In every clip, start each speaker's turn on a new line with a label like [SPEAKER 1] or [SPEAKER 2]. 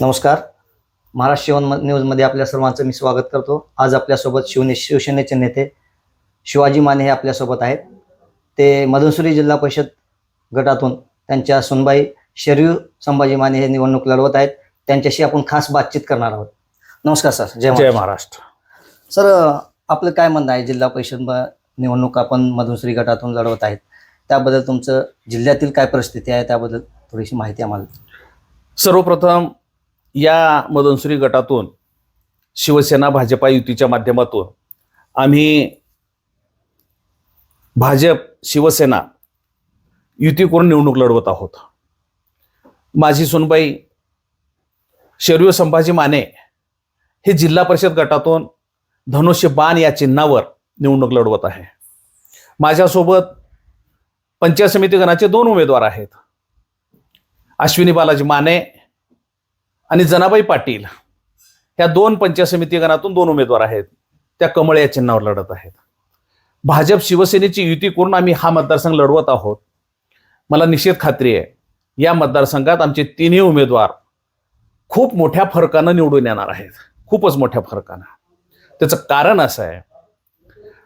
[SPEAKER 1] नमस्कार. महाराष्ट्र शिवन न्यूजमध्ये आपल्या सर्वांचं मी स्वागत करतो. आज आपल्यासोबत शिवने शिवसेनेचे नेते शिवाजी माने हे आपल्यासोबत आहेत. ते मधुसुरी जिल्हा परिषद गटातून त्यांच्या सुनबाई शरयू संभाजी माने हे निवडणूक लढवत आहेत. त्यांच्याशी आपण खास बातचीत करणार आहोत. नमस्कार सर. जय
[SPEAKER 2] जय
[SPEAKER 1] महाराष्ट्र. सर आपलं काय म्हणणं आहे? जिल्हा परिषद निवडणूक आपण मधुसुरी गटातून लढवत आहेत. त्याबद्दल तुमचं जिल्ह्यातील काय परिस्थिती आहे? त्याबद्दल थोडीशी माहिती आम्हाला.
[SPEAKER 2] सर्वप्रथम या मदनसुरी गटातून शिवसेना भाजपा युतीच्या माध्यमातून आम्ही भाजप शिवसेना युती करून निवडणूक लढवत आहोत. माझी सुनबाई शरयू संभाजी माने हे जिल्हा परिषद गटातून धनुष्य बाण या चिन्हावर निवडणूक लढवत आहे. माझ्यासोबत पंचायत समिती गणाचे दोन उमेदवार आहेत. अश्विनी बालाजी माने आणि जनाबाई पाटील ह्या दोन पंचायत समिती गणातून दोन उमेदवार आहेत. त्या कमळ या चिन्हावर लढत आहेत. भाजप शिवसेनेची युती करून आम्ही हा मतदारसंघ लढवत आहोत. मला निश्चित खात्री आहे या मतदारसंघात आमचे तिन्ही उमेदवार खूप मोठ्या फरकानं निवडून येणार आहेत. खूपच मोठ्या फरकानं. त्याचं कारण असं आहे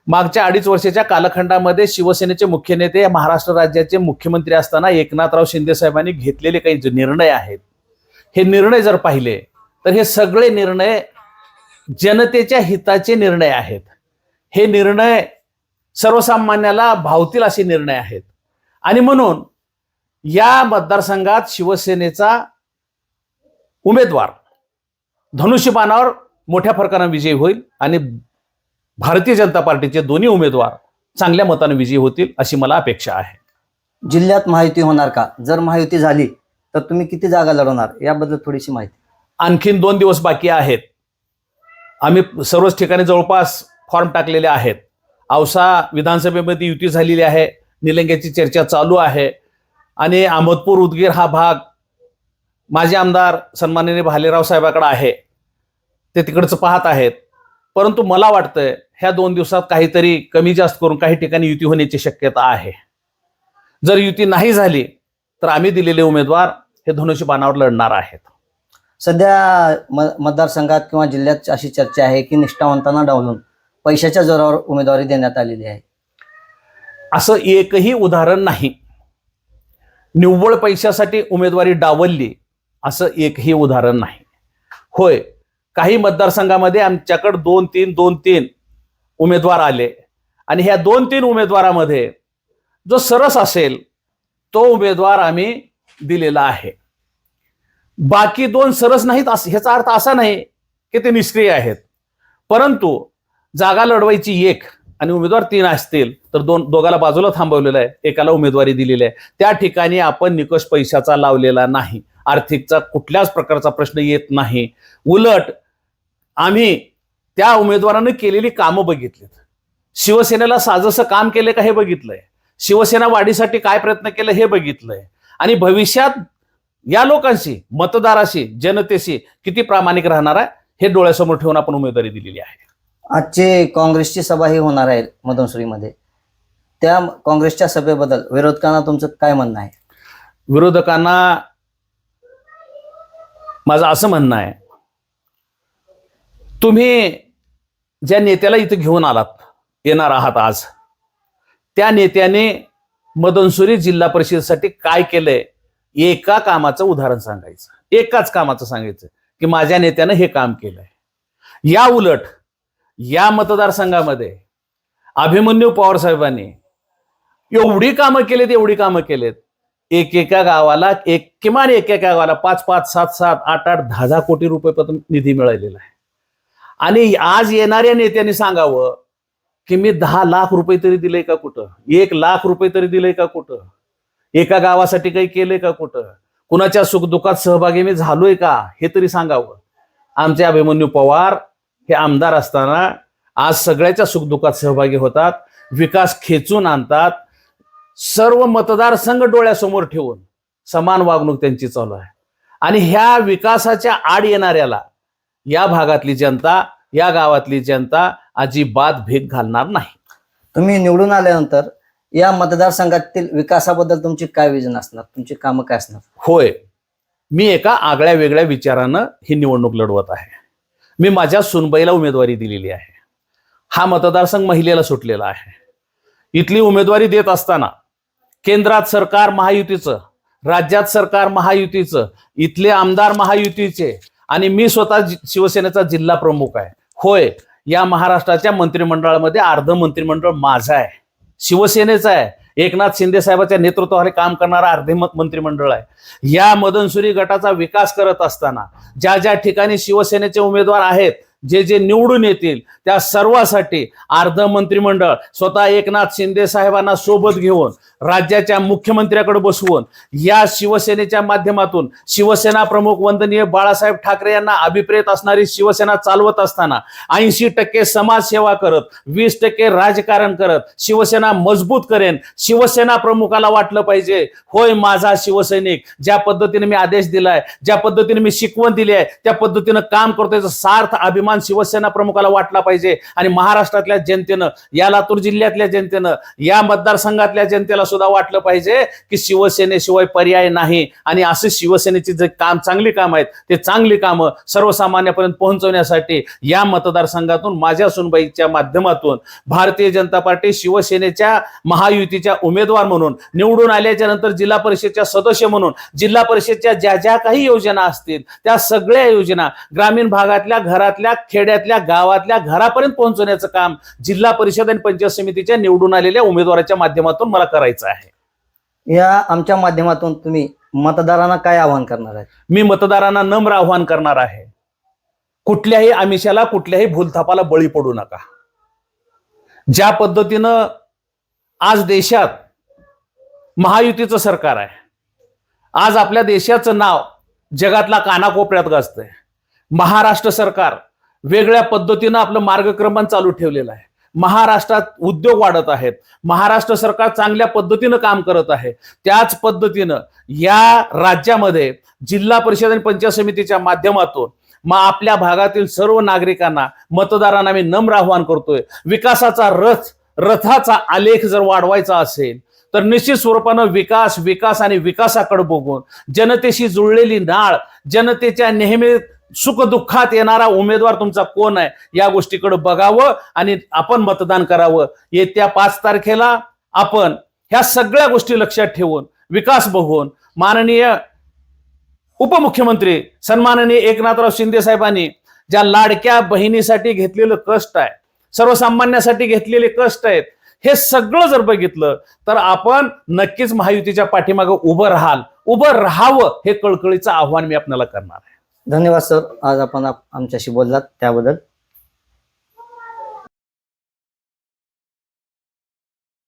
[SPEAKER 2] मागच्या अडीच वर्षाच्या कालखंडामध्ये शिवसेनेचे मुख्य नेते महाराष्ट्र राज्याचे मुख्यमंत्री असताना एकनाथराव शिंदे साहेबांनी घेतलेले काही निर्णय आहेत हे निर्णय जर पाहिले तर हे सगळे निर्णय जनतेच्या हिताचे निर्णय आहेत. हे निर्णय सर्वसामान्याला भावतील असे निर्णय आहेत. आणि म्हणून या मतदारसंघात शिवसेनेचा उमेदवार धनुष्यबाणावर मोठ्या फरकानं विजयी होईल आणि भारतीय जनता पार्टीचे दोन्ही उमेदवार चांगल्या मतानं विजयी होतील अशी मला अपेक्षा आहे.
[SPEAKER 1] जिल्ह्यात महायुती होणार का? जर महायुती झाली तर तुम्ही किती जागा लढवणार याबद्दल थोडीशी माहिती.
[SPEAKER 2] आणखीन दोन दिवस बाकी आहेत. आम्ही सर्वच ठिकाणी जवळपास फॉर्म टाकलेले आहेत. औसा विधानसभेमध्ये युती झालेली आहे. निलंग्याची चर्चा चालू आहे. आणि अहमदपूर उदगीर हा भाग माजी आमदार सन्माननीय भालेराव साहेबाकडे आहे. ते तिकडचं पाहत आहेत. परंतु मला वाटतंय ह्या दोन दिवसात काहीतरी कमी जास्त करून काही ठिकाणी युती होण्याची शक्यता आहे. जर युती नाही झाली तर आम्ही दिलेले उमेदवार हे धनुष्यबाणावर लढणार आहेत.
[SPEAKER 1] सध्या म मतदारसंघात किंवा जिल्ह्यात अशी चर्चा आहे की निष्ठावंतांना डावलून पैशाच्या जोरावर उमेदवारी देण्यात आलेली आहे.
[SPEAKER 2] असं एकही उदाहरण नाही. निव्वळ पैशासाठी उमेदवारी डावलली असं एकही उदाहरण नाही. होय काही मतदारसंघामध्ये आमच्याकडे दोन तीन दोन तीन उमेदवार आले आणि ह्या दोन तीन उमेदवारामध्ये जो सरस असेल तो उमेदवार आम्ही दिलेला आहे. बाकी दोन सरस नाहीत अस- ह्याचा अर्थ असा नाही की ते निष्क्रिय आहेत. परंतु जागा लढवायची एक आणि उमेदवार तीन असतील तर दोन दोघाला बाजूला थांबवलेलं आहे. एकाला उमेदवारी दिलेली आहे. त्या ठिकाणी आपण निकष पैशाचा लावलेला नाही. आर्थिकचा कुठल्याच प्रकारचा प्रश्न येत नाही. उलट आम्ही त्या उमेदवारानं केलेली कामं बघितलीत. शिवसेनेला साजसं काम केलं का हे बघितलंय? शिवसेना वाढीसाठी काय प्रयत्न केले हे बघितलंय. आणि भविष्यात या लोकांशी मतदाराशी जनतेशी किती प्रामाणिक राहणार आहे हे डोळ्यासमोर ठेवून आपण उमेदवारी दिलेली आहे.
[SPEAKER 1] आजची काँग्रेसची सभा ही होणार आहे मधुसुरीमध्ये त्या काँग्रेसच्या सभेबद्दल विरोधकांना तुमचं काय म्हणणं आहे?
[SPEAKER 2] विरोधकांना माझं असं म्हणणं आहे तुम्ही ज्या नेत्याला इथं घेऊन आलात येणार आहात आज त्या नेत्याने मदनसुरी जिल्हा परिषदेसाठी काय केलंय? एका कामाचं उदाहरण सांगायचं. एकाच कामाचं सांगायचं की माझ्या नेत्यानं हे काम केलंय. या उलट या मतदारसंघामध्ये अभिमन्यू पवार साहेबांनी एवढी कामं केलेत एवढी कामं केलेत. एकेका गावाला एक किमान एकेका गावाला पाच पाच सात सात आठ आठ दहा दहा कोटी रुपये पर्यंत निधी मिळालेला आहे. आणि आज येणाऱ्या नेत्यांनी सांगावं की मी दहा लाख रुपये तरी दिले का कुठं? एक लाख रुपये तरी दिले का कुठं? एका गावासाठी काही केलंय का कुठं? कुणाच्या सुखदुःखात सहभागी मी झालोय का? हे तरी सांगावं. आमचे अभिमन्यू पवार हे आमदार असताना आज सगळ्याच्या सुखदुःखात सहभागी होतात विकास खेचून आणतात सर्व मतदारसंघ डोळ्यासमोर ठेवून समान वागणूक त्यांची चालू आहे. आणि ह्या विकासाच्या आड येणाऱ्याला या भागातली जनता या गावातली जनता अजिबात भेद घालणार नाही.
[SPEAKER 1] तुम्ही निवडून आल्यानंतर या मतदारसंघातील विकासाबद्दल तुमची काय विजन असणार? तुमची कामं काय असणार?
[SPEAKER 2] होय. मी एका आगळ्या वेगळ्या विचारानं ही निवडणूक लढवत आहे. मी माझ्या सुनबाईला उमेदवारी दिलेली आहे. हा मतदारसंघ महिलेला सुटलेला आहे. इथली उमेदवारी देत असताना केंद्रात सरकार महायुतीचं राज्यात सरकार महायुतीचं इथले आमदार महायुतीचे आणि मी स्वतः शिवसेनेचा जिल्हा प्रमुख आहे. होय या महाराष्ट्राच्या मंत्रिमंडळामध्ये अर्ध मंत्रिमंडळ माझं आहे. शिवसेनेचं आहे. एकनाथ शिंदे साहेबांच्या नेतृत्वाखाली काम करणारा अर्धे मंत्रिमंडळ आहे. या मदनसुरी गटाचा विकास करत असताना ज्या ज्या ठिकाणी शिवसेनेचे उमेदवार आहेत जे जे निवडून येतील त्या सर्वासाठी अर्ध मंत्रिमंडळ स्वतः एकनाथ शिंदे साहेबांना सोबत घेऊन राज्याच्या मुख्यमंत्र्याकडे बसवून या शिवसेनेच्या माध्यमातून शिवसेना प्रमुख वंदनीय बाळासाहेब ठाकरे यांना अभिप्रेत असणारी शिवसेना चालवत असताना ऐंशी टक्के समाजसेवा करत वीस टक्के राजकारण करत शिवसेना मजबूत करेन शिवसेना प्रमुखाला वाटलं पाहिजे होय माझा शिवसैनिक ज्या पद्धतीने मी आदेश दिलाय ज्या पद्धतीने मी शिकवण दिली आहे त्या पद्धतीनं काम करतोय याचा सार्थ अभिमान शिवसेना प्रमुखाला वाटला पाहिजे. आणि महाराष्ट्रातल्या जनतेनं या लातूर जिल्ह्यातल्या जनतेनं या मतदारसंघातल्या जनतेला सुद्धा वाटलं पाहिजे की शिवसेनेशिवाय पर्याय नाही. आणि असे शिवसेनेची जे काम चांगली काम आहेत ते चांगली कामं सर्वसामान्यापर्यंत पोहोचवण्यासाठी या मतदारसंघातून माझ्या सुनबाईच्या माध्यमातून भारतीय जनता पार्टी शिवसेनेच्या महायुतीच्या उमेदवार म्हणून निवडून आल्याच्यानंतर जिल्हा परिषदच्या सदस्य म्हणून जिल्हा परिषदच्या ज्या ज्या काही योजना असतील त्या सगळ्या योजना ग्रामीण भागातल्या घरातल्या खेड्यातल्या गावातल्या घरापर्यंत पोहोचवण्याचं काम जिल्हा परिषद आणि पंचायत समितीच्या निवडून आलेल्या उमेदवाराच्या माध्यमातून मला करायचं आहे.
[SPEAKER 1] या आमच्या माध्यमातून तुम्ही मतदारांना काय आवाहन करणार आहे?
[SPEAKER 2] मी मतदारांना नम्र आव्हान करणार आहे. कुठल्याही आमिषाला कुठल्याही भूलथापाला बळी पडू नका. ज्या पद्धतीनं आज देशात महायुतीचं सरकार आहे. आज आपल्या देशाचं नाव जगातला कानाकोपऱ्यात गाजतंय. महाराष्ट्र सरकार वेगळ्या पद्धतीनं आपलं मार्गक्रमण चालू ठेवलेलं आहे. महाराष्ट्रात उद्योग वाढत आहेत. महाराष्ट्र सरकार चांगल्या पद्धतीनं काम करत आहे. त्याच पद्धतीनं या राज्यामध्ये जिल्हा परिषद आणि पंचायत समितीच्या माध्यमातून मग आपल्या भागातील सर्व नागरिकांना मतदारांना मी नम्र आव्हान करतोय. विकासाचा रथ रथाचा आलेख जर वाढवायचा असेल तर निश्चित स्वरूपानं विकास विकास आणि विकासाकडे बघून जनतेशी जुळलेली नाळ जनतेच्या नेहमी सुख दुःखात येणारा उमेदवार तुमचा कोण आहे? या गोष्टीकडे बघावं आणि आपण मतदान करावं. येत्या पाच तारखेला आपण ह्या सगळ्या गोष्टी लक्षात ठेवून विकास बघून माननीय उपमुख्यमंत्री सन्माननीय एकनाथराव शिंदे साहेबांनी ज्या लाडक्या बहिणीसाठी घेतलेलं कष्ट आहे सर्वसामान्यासाठी घेतलेले कष्ट आहेत हे सगळं जर बघितलं तर आपण नक्कीच महायुतीच्या पाठीमागे उभं राहाल. उभं राहावं हे कळकळीचं आव्हान मी आपल्याला करणार आहे.
[SPEAKER 1] धन्यवाद सर. आज आपण आप- आमच्याशी बोललात. त्याबद्दल